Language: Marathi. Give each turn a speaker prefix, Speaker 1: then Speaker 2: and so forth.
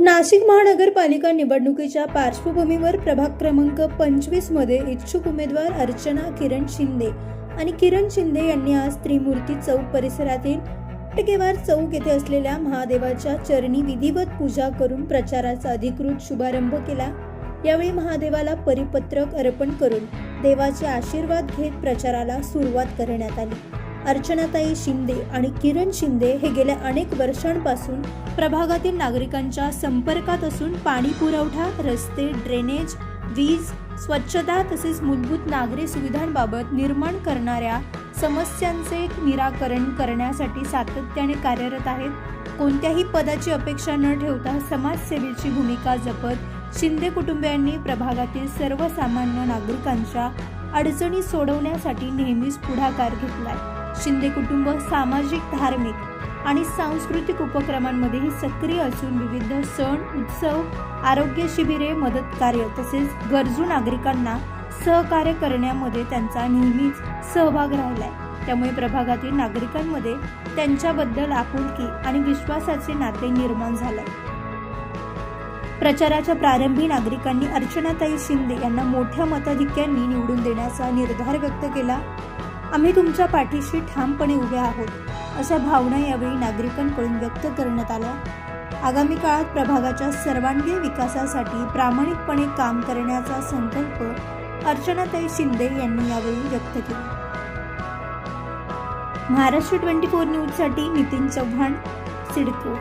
Speaker 1: नाशिक महानगरपालिका निवडणुकीच्या पार्श्वभूमीवर प्रभाग क्रमांक पंचवीसमध्ये इच्छुक उमेदवार अर्चना किरण शिंदे आणि किरण शिंदे यांनी आज त्रिमूर्ती चौक परिसरातील टकेवार चौक येथे असलेल्या महादेवाच्या चरणी विधिवत पूजा करून प्रचाराचा अधिकृत शुभारंभ केला. यावेळी महादेवाला परिपत्रक अर्पण करून देवाचे आशीर्वाद घेत प्रचाराला सुरुवात करण्यात आली. अर्चनाताई शिंदे आणि किरण शिंदे हे गेल्या अनेक वर्षांपासून प्रभागातील नागरिकांच्या संपर्कात असून पाणी पुरवठा रस्ते ड्रेनेज वीज स्वच्छता तसेच मूलभूत नागरी सुविधांबाबत निर्माण करणाऱ्या समस्यांचे निराकरण करण्यासाठी सातत्याने कार्यरत आहेत. कोणत्याही पदाची अपेक्षा न ठेवता समाजसेवेची भूमिका जपत शिंदे कुटुंबियांनी प्रभागातील सर्वसामान्य नागरिकांच्या अडचणी सोडवण्यासाठी नेहमीच पुढाकार घेतलाय. शिंदे कुटुंब सामाजिक धार्मिक आणि सांस्कृतिक उपक्रमांमध्येही सक्रिय असून विविध सण उत्सव आरोग्य शिबिरे मदत कार्य तसेच गरजू नागरिकांना सहकार्य करण्यामध्ये त्यांचा नेहमीच सहभाग राहिलाय. त्यामुळे प्रभागातील नागरिकांमध्ये त्यांच्याबद्दल आपुलकी आणि विश्वासाचे नाते निर्माण झालंय. प्रचाराच्या प्रारंभी नागरिकांनी अर्चनाताई शिंदे यांना मोठ्या मताधिक्यांनी निवडून देण्याचा निर्धार व्यक्त केला. आम्ही तुमच्या पाठीशी ठामपणे उभे आहोत अशा भावना यावेळी नागरिकांकडून व्यक्त करण्यात आल्या. आगामी काळात प्रभागाच्या सर्वांगीण विकासासाठी प्रामाणिकपणे काम करण्याचा संकल्प अर्चनाताई शिंदे यांनी यावेळी व्यक्त केला. महाराष्ट्र ट्वेंटी फोर न्यूजसाठी नितीन चव्हाण सिडको.